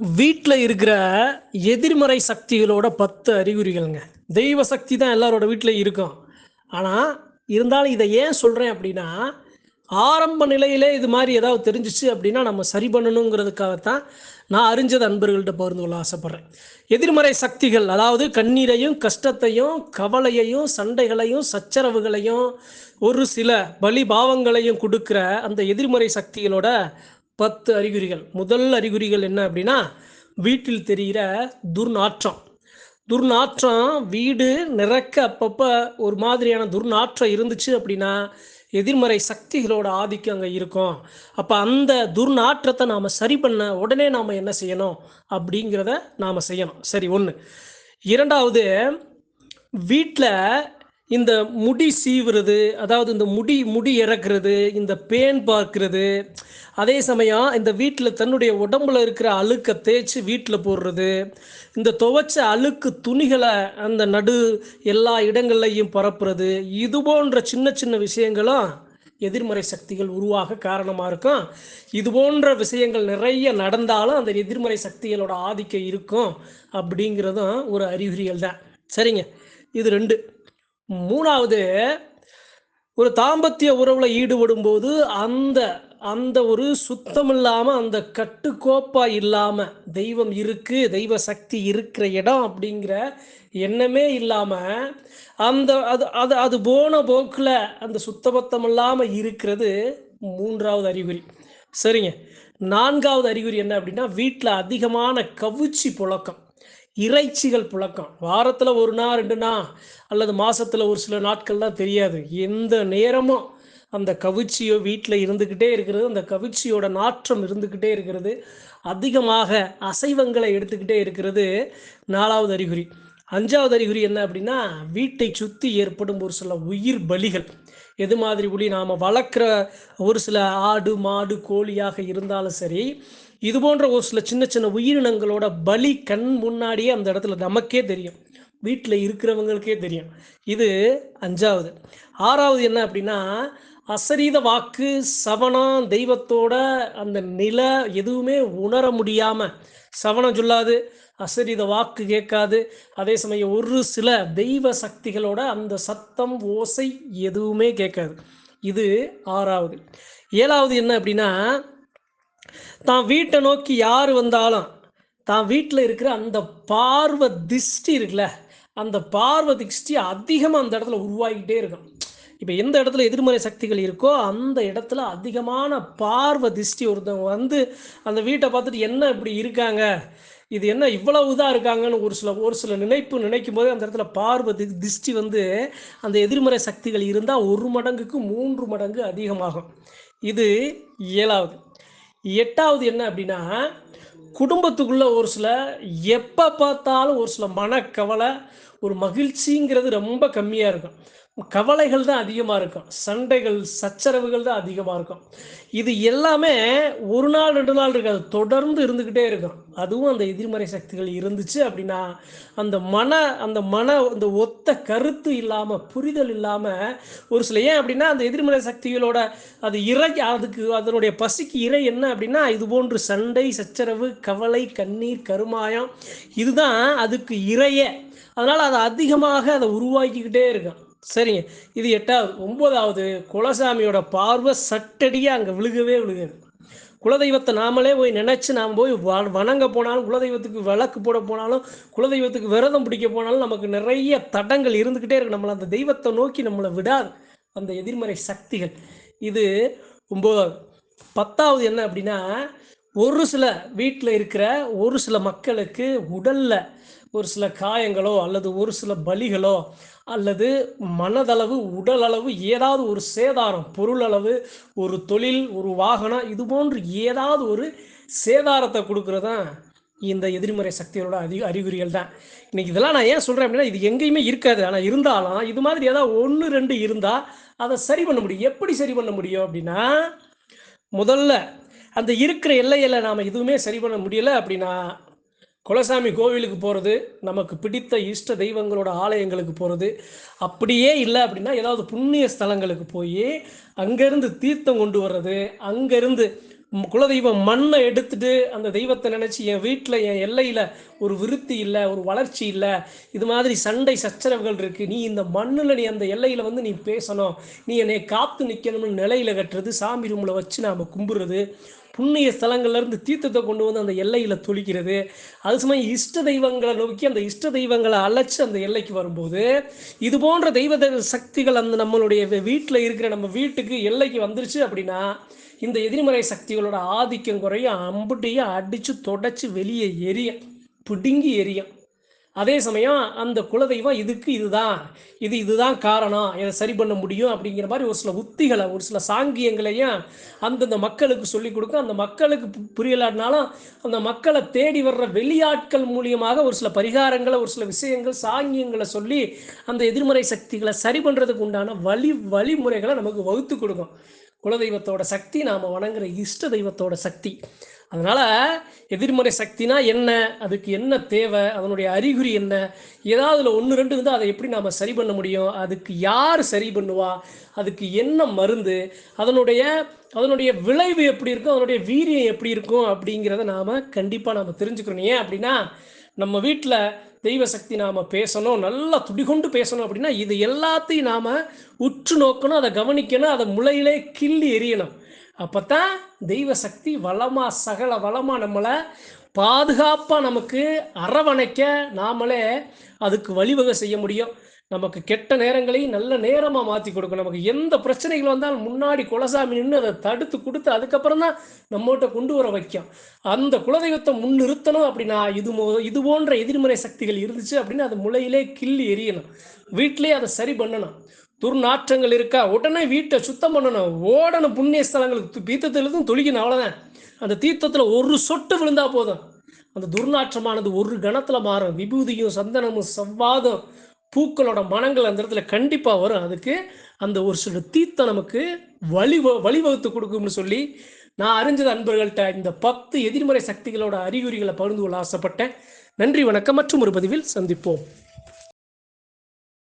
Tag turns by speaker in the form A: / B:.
A: வீட்டில் இருக்கிற எதிர்மறை சக்திகளோட பத்து அறிகுறிகள்ங்க. தெய்வ சக்தி தான் எல்லாரோட வீட்டில் இருக்கும். ஆனால் இருந்தாலும் இதை ஏன் சொல்கிறேன் அப்படின்னா ஆரம்ப நிலையிலே இது மாதிரி ஏதாவது தெரிஞ்சிச்சு அப்படின்னா நம்ம சரி பண்ணணுங்கிறதுக்காகத்தான் நான் அறிஞ்சது அன்பர்கள்ட்ட பகிர்ந்து கொள்ள ஆசைப்பட்றேன். எதிர்மறை சக்திகள் அதாவது கண்ணீரையும் கஷ்டத்தையும் கவலையையும் சண்டைகளையும் சச்சரவுகளையும் ஒரு சில பலி பாவங்களையும் கொடுக்குற அந்த எதிர்மறை சக்திகளோட பத்து அறிகுறிகள். முதல் அறிகுறிகள் என்ன அப்படின்னா வீட்டில் தெரிகிற துர்நாற்றம். துர்நாற்றம் வீடு நிறக்க அப்பப்போ ஒரு மாதிரியான துர்நாற்றம் இருந்துச்சு அப்படின்னா எதிர்மறை சக்திகளோட ஆதிக்கம் அங்கே இருக்கும். அப்போ அந்த துர்நாற்றத்தை நாம் சரி பண்ண உடனே நாம் என்ன செய்யணும்? அப்படிங்கிறத நாம் செய்யணும். சரி ஒன்று இரண்டாவது வீட்டில் இந்த முடி சீவுறது அதாவது இந்த முடி முடி இறக்குறது இந்த பேன் பார்க்கறது அதே சமயம் இந்த வீட்டில் தன்னுடைய உடம்புல இருக்கிற அழுக்கை தேய்ச்சி வீட்டில் போடுறது இந்த துவைச்ச அழுக்கு துணிகளை அந்த நடு எல்லா இடங்கள்லையும் பரப்புறது இது போன்ற சின்ன சின்ன விஷயங்களும் எதிர்மறை சக்திகள் உருவாக காரணமாக இருக்கும். இது போன்ற விஷயங்கள் நிறைய நடந்தாலும் அந்த எதிர்மறை சக்திகளோட ஆதிக்கம் இருக்கும் அப்படிங்கிறதும் ஒரு அறிகுறிகள் தான். சரிங்க. இது ரெண்டு. மூணாவது ஒரு தாம்பத்திய உறவுல ஈடுபடும் போது அந்த அந்த ஒரு சுத்தம் இல்லாம அந்த கட்டுக்கோப்பா இல்லாம தெய்வம் இருக்கு தெய்வ சக்தி இருக்கிற இடம் அப்படிங்கிற எண்ணமே இல்லாம அந்த அது அது அது போன போக்கில் அந்த சுத்தபத்தம் இல்லாம இருக்கிறது மூன்றாவது அறிகுறி. சரிங்க. நான்காவது அறிகுறி என்ன அப்படின்னா வீட்டில் அதிகமான கவிச்சி புழக்கம். இறைச்சிகள் புழக்கம். வாரத்தில் ஒரு நாள் ரெண்டு நாள் அல்லது மாதத்தில் ஒரு சில நாட்கள்லாம் தெரியாது. எந்த நேரமும் அந்த கவிச்சியோ வீட்டில் இருந்துக்கிட்டே இருக்கிறது அந்த கவிச்சியோட நாற்றம் இருந்துக்கிட்டே இருக்கிறது அதிகமாக அசைவங்களை எடுத்துக்கிட்டே இருக்கிறது. நாலாவது அறிகுறி. அஞ்சாவது அறிகுறி என்ன அப்படின்னா வீட்டை சுற்றி ஏற்படும் ஒரு சில உயிர் பலிகள். எது மாதிரி ஒளி நாம் வளர்க்குற ஒரு சில ஆடு மாடு கோழியாக இருந்தாலும் சரி இது போன்ற ஒரு சில சின்ன சின்ன உயிரினங்களோட பலி கண் முன்னாடியே அந்த இடத்துல நமக்கே தெரியும். வீட்டில் இருக்கிறவங்களுக்கே தெரியும். இது அஞ்சாவது. ஆறாவது என்ன அப்படின்னா அசரீத வாக்கு சவணம் தெய்வத்தோட அந்த நில எதுவுமே உணர முடியாமல் சவணம் சொல்லாது அசரீத வாக்கு கேட்காது. அதே சமயம் ஒரு சில தெய்வ சக்திகளோட அந்த சத்தம் ஓசை எதுவுமே கேட்காது. இது ஆறாவது. ஏழாவது என்ன அப்படின்னா தான் வீட்டை நோக்கி யார் வந்தாலும் தான் வீட்டில் இருக்கிற அந்த பார்வை திஷ்டி இருக்குல்ல அந்த பார்வை திஷ்டி அதிகமாக அந்த இடத்துல உருவாகிக்கிட்டே இருக்கும். இப்போ எந்த இடத்துல எதிர்மறை சக்திகள் இருக்கோ அந்த இடத்துல அதிகமான பார்வை திஷ்டி ஒருத்தவங்க வந்து அந்த வீட்டை பார்த்துட்டு என்ன இப்படி இருக்காங்க இது என்ன இவ்வளவு இதாக இருக்காங்கன்னு ஒரு சில ஒரு சில நினைப்பு நினைக்கும் போதே அந்த இடத்துல பார்வை திஷ்டி வந்து அந்த எதிர்மறை சக்திகள் இருந்தால் ஒரு மடங்குக்கு மூன்று மடங்கு அதிகமாகும். இது ஏழாவது. எட்டாவது என்ன அப்படின்னா குடும்பத்துக்குள்ள ஒரு சில எப்போ பார்த்தாலும் ஒரு சில மனக்கவலை ஒரு மகிழ்ச்சிங்கிறது ரொம்ப கம்மியாக இருக்கும். கவலைகள் தான் அதிகமாக இருக்கும். சண்டைகள் சச்சரவுகள் தான் அதிகமாக இருக்கும். இது எல்லாமே ஒரு நாள் ரெண்டு நாள் இருக்காது தொடர்ந்து இருந்துக்கிட்டே இருக்கும். அதுவும் அந்த எதிர்மறை சக்திகள் இருந்துச்சு அப்படின்னா அந்த மன அந்த மன அந்த ஒத்த கருத்து இல்லாமல் புரிதல் இல்லாமல் ஒரு சில ஏன் அப்படின்னா அந்த எதிர்மறை சக்திகளோட அது இறை அதுக்கு அதனுடைய பசிக்கு இறை என்ன அப்படின்னா இது போன்று சண்டை சச்சரவு கவலை கண்ணீர் கருமாயம் இதுதான் அதுக்கு இறையே. அதனால் அதை அதிகமாக அதை உருவாக்கிக்கிட்டே இருக்கும். சரிங்க. இது எட்டாவது ஒன்பதாவது குலசாமியோட பார்வை சட்டடியாக அங்கே விழுகவே விழுகாது. குலதெய்வத்தை நாமளே போய் நினச்சி நாம் போய் வ- வணங்க போனாலும் குலதெய்வத்துக்கு விளக்கு போட போனாலும் குலதெய்வத்துக்கு விரதம் பிடிக்க போனாலும் நமக்கு நிறைய தடங்கள் இருந்துக்கிட்டே இருக்கு. நம்மளை அந்த தெய்வத்தை நோக்கி நம்மளை விடாது அந்த எதிர்மறை சக்திகள். இது ஒன்பதாவது பத்தாவது என்ன அப்படின்னா ஒரு சில வீட்டில் இருக்கிற ஒரு சில மக்களுக்கு உடல்ல ஒரு சில காயங்களோ அல்லது ஒரு சில பலிகளோ அல்லது மனதளவு உடல் அளவு ஏதாவது ஒரு சேதாரம் பொருள் அளவு ஒரு தொழில் ஒரு வாகனம் இது போன்று ஏதாவது ஒரு சேதாரத்தை கொடுக்குறதான் இந்த எதிர்மறை சக்திகளோட அதிக அறிகுறிகள் தான். இன்னைக்கு இதெல்லாம் நான் ஏன் சொல்கிறேன் அப்படின்னா இது எங்கேயுமே இருக்காது. ஆனால் இருந்தாலும் இது மாதிரி ஏதாவது ஒன்று ரெண்டு இருந்தால் அதை சரி பண்ண முடியும். எப்படி சரி பண்ண முடியும் அப்படின்னா முதல்ல அந்த இருக்கிற எல்லையில் நாம் எதுவுமே சரி பண்ண முடியலை அப்படின்னா குலசாமி கோவிலுக்கு போகிறது நமக்கு பிடித்த இஷ்ட தெய்வங்களோட ஆலயங்களுக்கு போகிறது அப்படியே இல்லை அப்படின்னா ஏதாவது புண்ணிய ஸ்தலங்களுக்கு போய் அங்கேருந்து தீர்த்தம் கொண்டு வர்றது அங்கேருந்து குலதெய்வம் மண்ணை எடுத்துட்டு அந்த தெய்வத்தை நினச்சி என் வீட்டில் என் எல்லையில் ஒரு விருத்தி இல்லை ஒரு வளர்ச்சி இல்லை இது மாதிரி சண்டை சச்சரவுகள் இருக்குது நீ இந்த மண்ணில் நீ அந்த எல்லையில் வந்து நீ பேசணும். நீ என்னை காத்து நிற்கணும்னு நிலையில் கட்டுறது சாமி ரூமில் வச்சு நாம் கும்பிடுறது புண்ணிய ஸ்தலங்கள்லேருந்து தீர்த்தத்தை கொண்டு வந்து அந்த எல்லையில் துளிக்கிறது அது சமயம் இஷ்ட தெய்வங்களை நோக்கி அந்த இஷ்ட தெய்வங்களை அழைச்சி அந்த எல்லைக்கு வரும்போது இது போன்ற தெய்வ தெய்வ சக்திகள் அந்த நம்மளுடைய வீட்டில் இருக்கிற நம்ம வீட்டுக்கு எல்லைக்கு வந்துருச்சு அப்படின்னா இந்த எதிர்மறை சக்திகளோட ஆதிக்கம் குறையும் அம்புட்டையும் அடித்து தொடச்சி வெளியே எரியும் பிடுங்கி எரியும் அதே சமயம் அந்த குலதெய்வம் இதுக்கு இதுதான். இது இதுதான் காரணம். இதை சரி பண்ண முடியும் அப்படிங்கிற மாதிரி ஒரு சில உத்திகளை ஒரு சில சாங்கியங்களையும் அந்தந்த மக்களுக்கு சொல்லி கொடுக்கும். அந்த மக்களுக்கு பு- புரியலாட்டினாலும் அந்த மக்களை தேடி வர்ற வெளியாட்கள் மூலியமாக ஒரு சில பரிகாரங்களை ஒரு சில விஷயங்கள் சாங்கியங்களை சொல்லி அந்த எதிர்மறை சக்திகளை சரி பண்ணுறதுக்கு உண்டான வழி வழிமுறைகளை நமக்கு வகுத்து கொடுக்கும். குலதெய்வத்தோட சக்தி நாம் வணங்குற இஷ்ட தெய்வத்தோட சக்தி. அதனால் எதிர்மறை சக்தினா என்ன? அதுக்கு என்ன தேவை? அதனுடைய அறிகுறி என்ன? ஏதாவது அதில் ஒன்று ரெண்டு இருந்தால் அதை எப்படி நாம் சரி பண்ண முடியும்? அதுக்கு யார் சரி பண்ணுவா? அதுக்கு என்ன மருந்து? அதனுடைய அதனுடைய விளைவு எப்படி இருக்கும்? அதனுடைய வீரியம் எப்படி இருக்கும்? அப்படிங்கிறத நாம் கண்டிப்பாக நாம் தெரிஞ்சுக்கணும். ஏன் அப்படின்னா நம்ம வீட்டில் தெய்வ சக்தி நாம் பேசணும் நல்லா துடிகொண்டு பேசணும் அப்படின்னா இது எல்லாத்தையும் நாம் உற்று நோக்கணும் அதை கவனிக்கணும் அதை முளையிலே கிள்ளி எரியணும் அப்போ தான் தெய்வ சக்தி வளமாக சகல வளமாக நம்மளை பாதுகாப்பாக நமக்கு அரவணைக்க நாமளே அதுக்கு வழிவகை செய்ய முடியும். நமக்கு கெட்ட நேரங்களையும் நல்ல நேரமாக மாற்றி கொடுக்கும். நமக்கு எந்த பிரச்சனைகள் வந்தாலும் முன்னாடி குலசாமி நின்று அதை தடுத்து கொடுத்து அதுக்கப்புறம் தான் நம்மகிட்ட கொண்டு வர வைக்கும். அந்த குலதெய்வத்தை முன்னிறுத்தணும் அப்படின்னா இது மோ- இது போன்ற எதிர்மறை சக்திகள் இருந்துச்சு அப்படின்னா அது முளையிலே கிள்ளி எரியணும். வீட்டிலே அதை சரி பண்ணணும். துர்நாற்றங்கள் இருக்கா? உடனே வீட்டை சுத்தம் பண்ணணும். ஓடணும் புண்ணிய ஸ்தலங்களுக்கு தீர்த்தத்திலிருந்தும் துளிக்கணும் அவ்வளோதான் அந்த தீர்த்தத்தில் ஒரு சொட்டு விழுந்தா போதும். அந்த துர்நாற்றமானது ஒரு கணத்தில் மாறும். விபூதியும் சந்தனமும் செவ்வாதும் பூக்களோட மனங்கள் அந்த இடத்துல கண்டிப்பாக வரும். அதுக்கு அந்த ஒரு சில தீர்த்தம் நமக்கு வழி வழிவகுத்து கொடுக்கும்னு சொல்லி நான் அறிஞ்சது அன்பர்கள்ட்ட இந்த பத்து எதிர்மறை சக்திகளோட அறிகுறிகளை பகிர்ந்து கொள்ள ஆசைப்பட்டேன். நன்றி வணக்கம் மற்றும் ஒரு பதிவில் சந்திப்போம்.